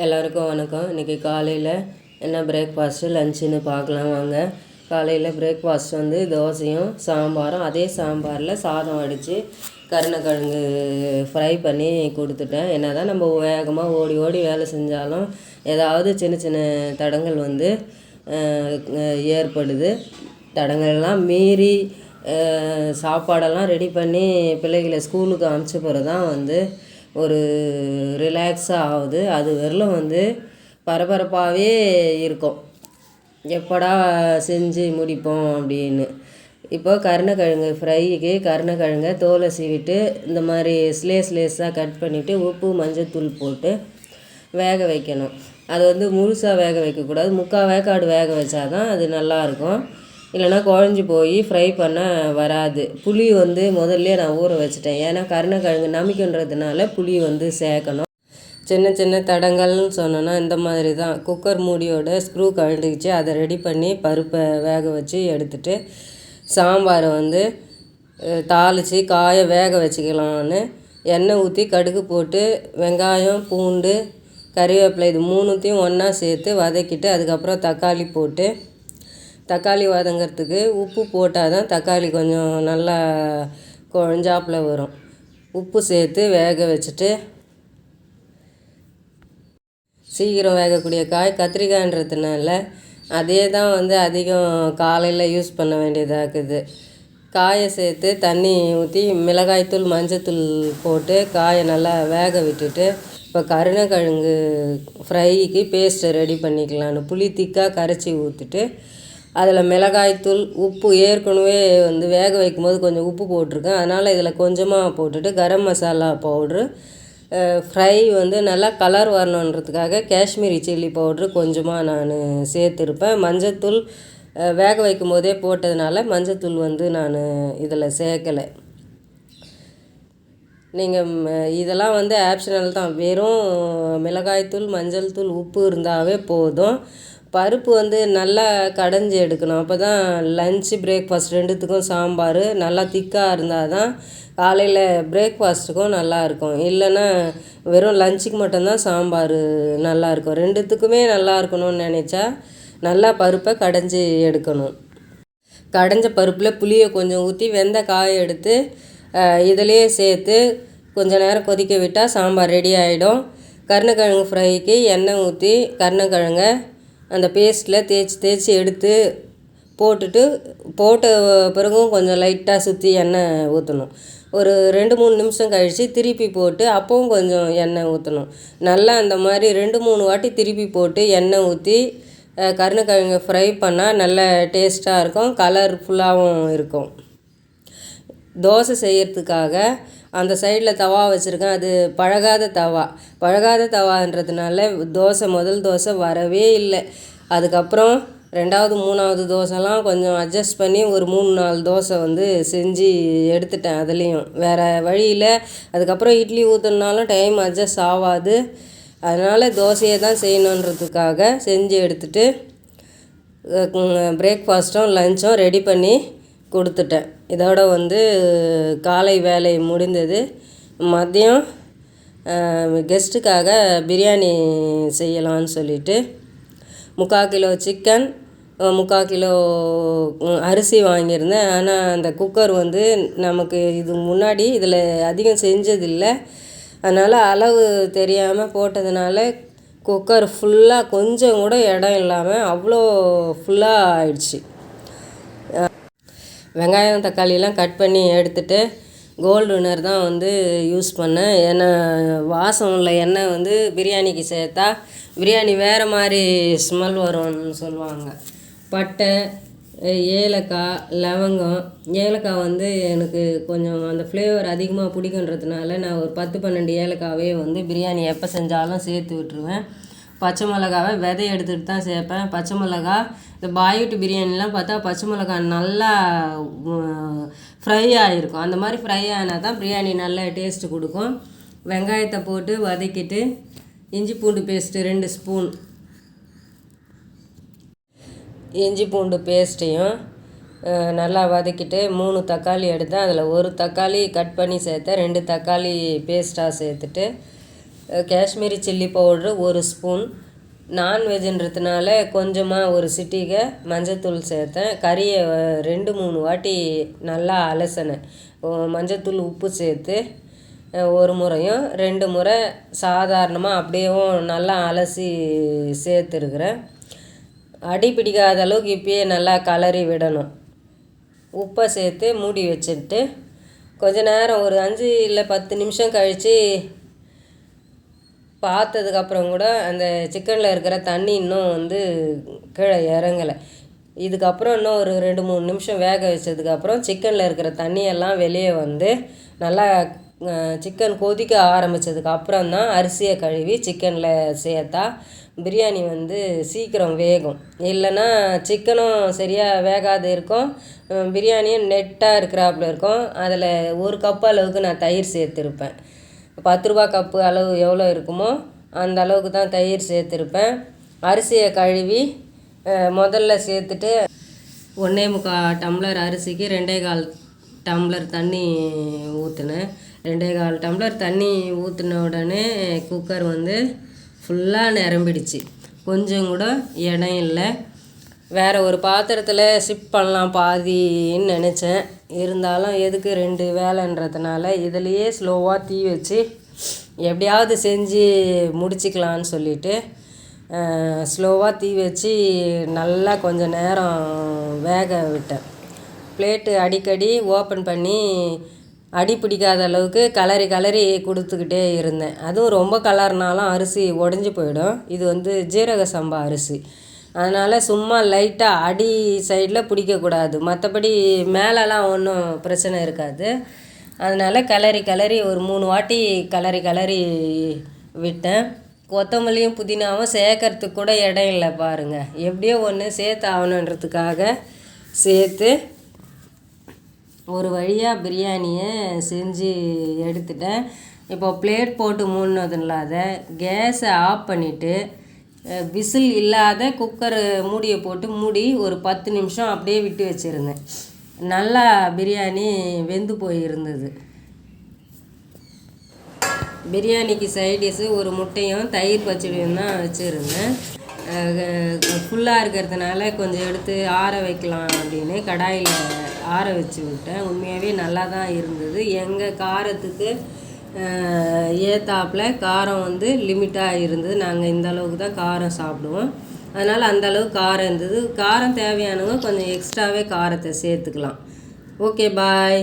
எல்லாருக்கும் வணக்கம். இன்றைக்கி காலையில் என்ன பிரேக்ஃபாஸ்ட்டு லஞ்சுன்னு பார்க்கலாம் வாங்க. காலையில் பிரேக்ஃபாஸ்ட் வந்து தோசையும் சாம்பாரும் அதே சாம்பாரில் சாதம் வடித்து கருணக்கிழங்கு ஃப்ரை பண்ணி கொடுத்துட்டேன். என்ன தான் நம்ம வேகமாக ஓடி ஓடி வேலை செஞ்சாலும் ஏதாவது சின்ன சின்ன தடங்கள் வந்து ஏற்படுது. தடங்கள்லாம் மீறி சாப்பாடெல்லாம் ரெடி பண்ணி பிள்ளைகளை ஸ்கூலுக்கு அனுப்பிச்ச பிறகு தான் வந்து ஒரு ரிலாக்ஸாக ஆகுது. அது வரலும் வந்து பரபரப்பாகவே இருக்கும். எப்படா செஞ்சு முடிப்போம் அப்படின்னு. இப்போ கருணக்கிழங்கு ஃப்ரைக்கு கருணக்கிழங்க தோலை சீவிட்டு இந்த மாதிரி ஸ்லேஸ் ஸ்லேஸாக கட் பண்ணிவிட்டு உப்பு மஞ்சத்தூள் போட்டு வேக வைக்கணும். அது வந்து முழுசாக வேக வைக்கக்கூடாது. முக்கால் வேக்காடு வேக வச்சா தான் அது நல்லாயிருக்கும் இல்லைன்னா குழஞ்சி போய் ஃப்ரை பண்ண வராது. புளி வந்து முதல்ல நான் ஊற வச்சுட்டேன். ஏன்னா கருணக்கிழங்கு நமிக்குன்றதுனால புளி வந்து சேர்க்கணும். சின்ன சின்ன தடங்கள்னு சொன்னோன்னா இந்த மாதிரி தான் குக்கர் மூடியோட ஸ்க்ரூ கழண்டுக்கிச்சு. அதை ரெடி பண்ணி பருப்பை வேக வச்சு எடுத்துட்டு சாம்பாரை வந்து தாளித்து காய வேக வச்சுக்கலான்னு எண்ணெய் ஊற்றி கடுகு போட்டு வெங்காயம் பூண்டு கறிவேப்பிலை இது மூணுத்தையும் ஒன்றா சேர்த்து வதக்கிட்டு அதுக்கப்புறம் தக்காளி போட்டு தக்காளி வதங்கிறதுக்கு உப்பு போட்டால் தான் தக்காளி கொஞ்சம் நல்லா குழஞ்சாப்புல வரும். உப்பு சேர்த்து வேக வச்சுட்டு சீக்கிரம் வேகக்கூடிய காய் கத்திரிக்காய்ன்றதுனால அதே தான் வந்து அதிகம் காலையில் யூஸ் பண்ண வேண்டியதாக இருக்குது காயை சேர்த்து தண்ணி ஊற்றி மிளகாய்த்தூள் மஞ்சத்தூள் போட்டு காயை நல்லா வேக விட்டுட்டு இப்போ கருணக்கிழங்கு ஃப்ரைக்கு பேஸ்ட்டை ரெடி பண்ணிக்கலான்னு புளி திக்காக கரைச்சி ஊற்றிட்டு அதில் மிளகாய்த்தூள் உப்பு ஏற்கனவே வந்து வேக வைக்கும்போது கொஞ்சம் உப்பு போட்டிருக்கேன். அதனால் இதில் கொஞ்சமாக போட்டுட்டு கரம் மசாலா பவுட்ரு ஃப்ரை வந்து நல்லா கலர் வரணுன்றதுக்காக காஷ்மீரி சில்லி பவுட்ரு கொஞ்சமாக நான் சேர்த்துருப்பேன். மஞ்சத்தூள் வேக வைக்கும் போதே போட்டதுனால மஞ்சத்தூள் வந்து நான் இதில் சேர்க்கலை. நீங்கள் இதெல்லாம் வந்து ஆப்ஷனல் தான். வெறும் மிளகாய்த்தூள் மஞ்சள் தூள் உப்பு இருந்தாவே போதும். பருப்பு வந்து நல்லா கடைஞ்சி எடுக்கணும். அப்போ தான் லஞ்சு பிரேக்ஃபாஸ்ட் ரெண்டுத்துக்கும் சாம்பார் நல்லா திக்காக இருந்தால் தான் காலையில் பிரேக்ஃபாஸ்ட்டுக்கும் நல்லா இருக்கும். இல்லைன்னா வெறும் லஞ்சுக்கு மட்டும்தான் சாம்பார் நல்லா இருக்கும். ரெண்டுத்துக்குமே நல்லா இருக்கணும்னு நினச்சா நல்லா பருப்பை கடைஞ்சி எடுக்கணும். கடைஞ்ச பருப்பில் புளியை கொஞ்சம் ஊற்றி வெந்த காயை எடுத்து இதிலையே சேர்த்து கொஞ்ச நேரம் கொதிக்க விட்டால் சாம்பார் ரெடி ஆகிடும் கருணக்கிழங்கு ஃப்ரைக்கு எண்ணெய் ஊற்றி கருணக்கிழங்க அந்த பேஸ்ட்டில் தேய்ச்சி தேய்ச்சி எடுத்து போட்டுட்டு போட்ட பிறகும் கொஞ்சம் லைட்டாக சுற்றி எண்ணெய் ஊற்றணும் ஒரு ரெண்டு மூணு நிமிஷம் கழித்து திருப்பி போட்டு அப்பவும் கொஞ்சம் எண்ணெய் ஊற்றணும் நல்லா அந்த மாதிரி ரெண்டு மூணு வாட்டி திருப்பி போட்டு எண்ணெய் ஊற்றி கருணக்கிழங்கு ஃப்ரை பண்ணால் நல்ல டேஸ்ட்டாக இருக்கும் கலர்ஃபுல்லாகவும் இருக்கும். தோசை செய்கிறதுக்காக அந்த சைடில் தவா வச்சுருக்கேன். அது பழகாத தவா. பழகாத தவான்றதுனால தோசை முதல் தோசை வரவே இல்லை. அதுக்கப்புறம் ரெண்டாவது மூணாவது தோசைலாம் கொஞ்சம் அட்ஜஸ்ட் பண்ணி ஒரு மூணு நாலு தோசை வந்து செஞ்சு எடுத்துட்டேன் அதுலேயும். வேறு வழியில் அதுக்கப்புறம் இட்லி ஊற்றுனாலும் டைம் அட்ஜஸ்ட் ஆகாது. அதனால் தோசையை தான் செய்யணுன்றதுக்காக செஞ்சு எடுத்துட்டு பிரேக்ஃபாஸ்ட்டும் லஞ்சும் ரெடி பண்ணி கொடுத்துட்டேன். இதோட வந்து காலை வேலை முடிந்தது. மதியம் கெஸ்ட்டுக்காக பிரியாணி செய்யலான்னு சொல்லிட்டு முக்கால் கிலோ சிக்கன் முக்கால் கிலோ அரிசி வாங்கியிருந்தேன். ஆனால் அந்த குக்கர் வந்து நமக்கு இது முன்னாடி இதில் அதிகம் செஞ்சதில்லை. அதனால் அளவு தெரியாமல் போட்டதுனால குக்கர் ஃபுல்லாக கொஞ்சம் கூட இடம் இல்லாமல் அவ்வளோ ஃபுல்லாக ஆயிடுச்சு. வெங்காயம் தக்காளிலாம் கட் பண்ணி எடுத்துட்டு கோல்டுனர் தான் வந்து யூஸ் பண்ணேன். ஏன்னா வாசம் உள்ள எண்ணெய் வந்து பிரியாணிக்கு சேர்த்தா பிரியாணி வேறு மாதிரி ஸ்மெல் வரும்னு சொல்லுவாங்க. பட்டை ஏலக்காய் லவங்கம். ஏலக்காய் வந்து எனக்கு கொஞ்சம் அந்த ஃப்ளேவர் அதிகமாக பிடிக்குன்றதுனால நான் ஒரு பத்து பன்னெண்டு ஏலக்காவே வந்து பிரியாணி எப்போ செஞ்சாலும் சேர்த்து விட்டுருவேன். பச்சை மிளகாவை விதை எடுத்துகிட்டு தான் சேர்ப்பேன். பச்சை மிளகா இந்த பாய்விட்டு பிரியாணிலாம் பார்த்தா பச்சை மிளகா நல்லா ஃப்ரை ஆகிருக்கும் அந்த மாதிரி ஃப்ரை ஆனால் தான் பிரியாணி நல்ல டேஸ்ட்டு கொடுக்கும். வெங்காயத்தை போட்டு வதக்கிட்டு இஞ்சி பூண்டு பேஸ்ட்டு ரெண்டு ஸ்பூன் இஞ்சி பூண்டு பேஸ்ட்டையும் நல்லா வதக்கிட்டு மூணு தக்காளி எடுத்தேன். அதில் ஒரு தக்காளி கட் பண்ணி சேர்த்தேன். ரெண்டு தக்காளி பேஸ்ட்டாக சேர்த்துட்டு காஷ்மீரி சில்லி பவுட்ரு ஒரு ஸ்பூன். நான்வெஜ்ன்றதுனால கொஞ்சமாக ஒரு சிட்டிகை மஞ்சத்தூள் சேர்த்தேன். கறியை ரெண்டு மூணு வாட்டி நல்லா அலசினேன். மஞ்சத்தூள் உப்பு சேர்த்து ஒரு முறையும். ரெண்டு முறை சாதாரணமாக அப்படியேவும் நல்லா அலசி சேர்த்துருக்குறேன். அடி பிடிக்காத அளவுக்கு இப்பயே நல்லா கலரி விடணும். உப்பை சேர்த்து மூடி வச்சுட்டு கொஞ்ச நேரம் ஒரு அஞ்சு இல்லை பத்து நிமிஷம் கழித்து பார்த்ததுக்கப்புறம் கூட அந்த சிக்கனில் இருக்கிற தண்ணி இன்னும் வந்து கீழே இறங்கலை. இதுக்கப்புறம் இன்னும் ஒரு ரெண்டு மூணு நிமிஷம் வேக வச்சதுக்கப்புறம் சிக்கனில் இருக்கிற தண்ணியெல்லாம் வெளியே வந்து நல்லா சிக்கன் கொதிக்க ஆரம்பித்ததுக்கு அப்புறம் தான் அரிசியை கழுவி சிக்கனில் சேர்த்தா பிரியாணி வந்து சீக்கிரம் வேகும். இல்லைன்னா சிக்கனும் சரியாக வேகாது இருக்கும். பிரியாணியும் நெட்டாக இருக்கிறாப்புல இருக்கும். அதில் ஒரு கப் அளவுக்கு நான் தயிர் சேர்த்துருப்பேன். பத்து ரூபா கப்பு அளவு எவ்வளோ இருக்குமோ அந்த அளவுக்கு தான் தயிர் சேர்த்துருப்பேன். அரிசியை கழுவி முதல்ல சேர்த்துட்டு ஒன்றே முக்கால் டம்ளர் அரிசிக்கு ரெண்டே கால் டம்ளர் தண்ணி ஊற்றுனேன் ரெண்டே கால் டம்ளர் தண்ணி ஊற்றின உடனே குக்கர் வந்து ஃபுல்லாக நிரம்பிடுச்சு. கொஞ்சம் கூட இடம் இல்லை. வேறு ஒரு பாத்திரத்தில் ஷிஃப்ட் பண்ணலாம் பாதின்னு நினச்சேன். இருந்தாலும் எதுக்கு ரெண்டு வேலைன்றதுனால இதுலேயே ஸ்லோவாக தீ வச்சு எப்படியாவது செஞ்சு முடிச்சுக்கலான்னு சொல்லிட்டு ஸ்லோவாக தீ வச்சு நல்லா கொஞ்சம் நேரம் வேக விட்டேன். பிளேட்டு அடிக்கடி ஓப்பன் பண்ணி அடி பிடிக்காத அளவுக்கு கலரி கலரி கொடுத்துக்கிட்டே இருந்தேன். அதுவும் ரொம்ப கலர்னாலும் அரிசி உடஞ்சி போயிடும். இது வந்து ஜீரக சம்பா அரிசி. அதனால் சும்மா லைட்டாக அடி சைடில் பிடிக்கக்கூடாது மற்றபடி மேலெலாம் ஒன்றும் பிரச்சனை இருக்காது. அதனால் கிளறி கிளறி ஒரு மூணு வாட்டி கிளறி கிளறி விட்டேன். கொத்தமல்லியும் புதினாவும் சேர்க்கறதுக்கு கூட இடம் இல்லை பாருங்கள் எப்படியோ ஒன்று சேர்த்து ஆகணுன்றதுக்காக சேர்த்து ஒரு வழியாக பிரியாணியை செஞ்சு எடுத்துட்டேன். இப்போ பிளேட் போட்டு மூடினது இல்லாத கேஸை ஆஃப் பண்ணிவிட்டு விசில் இல்லாத குக்கர் மூடியை போட்டு மூடி ஒரு பத்து நிமிஷம் அப்படியே விட்டு வச்சுருந்தேன். நல்லா பிரியாணி வெந்து போயிருந்தது. பிரியாணிக்கு சைடிஷு ஒரு முட்டையும் தயிர் பச்சடியும் தான் வச்சுருந்தேன். ஃபுல்லாக இருக்கிறதுனால கொஞ்சம் எடுத்து ஆற வைக்கலாம் அப்படின்னு கடாயில் ஆற வச்சு விட்டேன். உண்மையாகவே நல்லா தான் இருந்தது. எங்கள் காரத்துக்கு ஏத்தாப்பில் காரம் வந்து லிமிட்டாக இருந்தது. நாங்கள் இந்த அளவுக்கு தான் காரம் சாப்பிடுவோம். அதனால் அந்த அளவுக்கு காரம் இருந்தது. காரம் தேவையானவங்க கொஞ்சம் எக்ஸ்ட்ராவே காரத்தை சேர்த்துக்கலாம். Okay bye